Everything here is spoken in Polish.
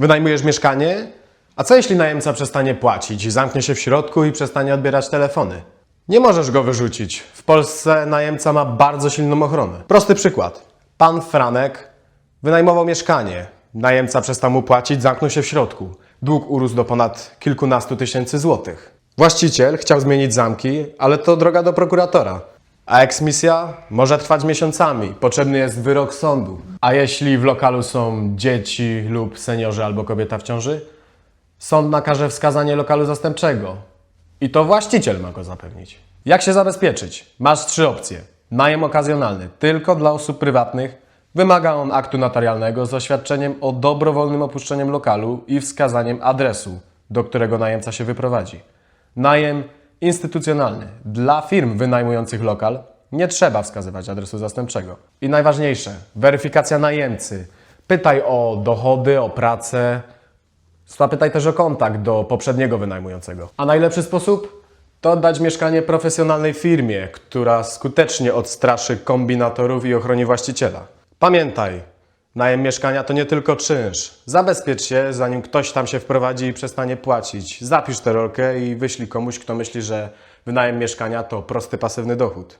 Wynajmujesz mieszkanie? A co jeśli najemca przestanie płacić, zamknie się w środku i przestanie odbierać telefony? Nie możesz go wyrzucić. W Polsce najemca ma bardzo silną ochronę. Prosty przykład. Pan Franek wynajmował mieszkanie. Najemca przestał mu płacić, zamknął się w środku. Dług urósł do ponad kilkunastu tysięcy złotych. Właściciel chciał zmienić zamki, ale to droga do prokuratora. A eksmisja może trwać miesiącami. Potrzebny jest wyrok sądu. A jeśli w lokalu są dzieci lub seniorzy albo kobieta w ciąży? Sąd nakaże wskazanie lokalu zastępczego. I to właściciel ma go zapewnić. Jak się zabezpieczyć? Masz trzy opcje. Najem okazjonalny tylko dla osób prywatnych. Wymaga on aktu notarialnego z oświadczeniem o dobrowolnym opuszczeniem lokalu i wskazaniem adresu, do którego najemca się wyprowadzi. Najem instytucjonalny dla firm wynajmujących lokal nie trzeba wskazywać adresu zastępczego. I najważniejsze, weryfikacja najemcy. Pytaj o dochody, o pracę, Zapytaj też o kontakt do poprzedniego wynajmującego. A najlepszy sposób? To oddać mieszkanie profesjonalnej firmie, która skutecznie odstraszy kombinatorów i ochroni właściciela. Pamiętaj, najem mieszkania to nie tylko czynsz. Zabezpiecz się, zanim ktoś tam się wprowadzi i przestanie płacić. Zapisz tę rolkę i wyślij komuś, kto myśli, że wynajem mieszkania to prosty pasywny dochód.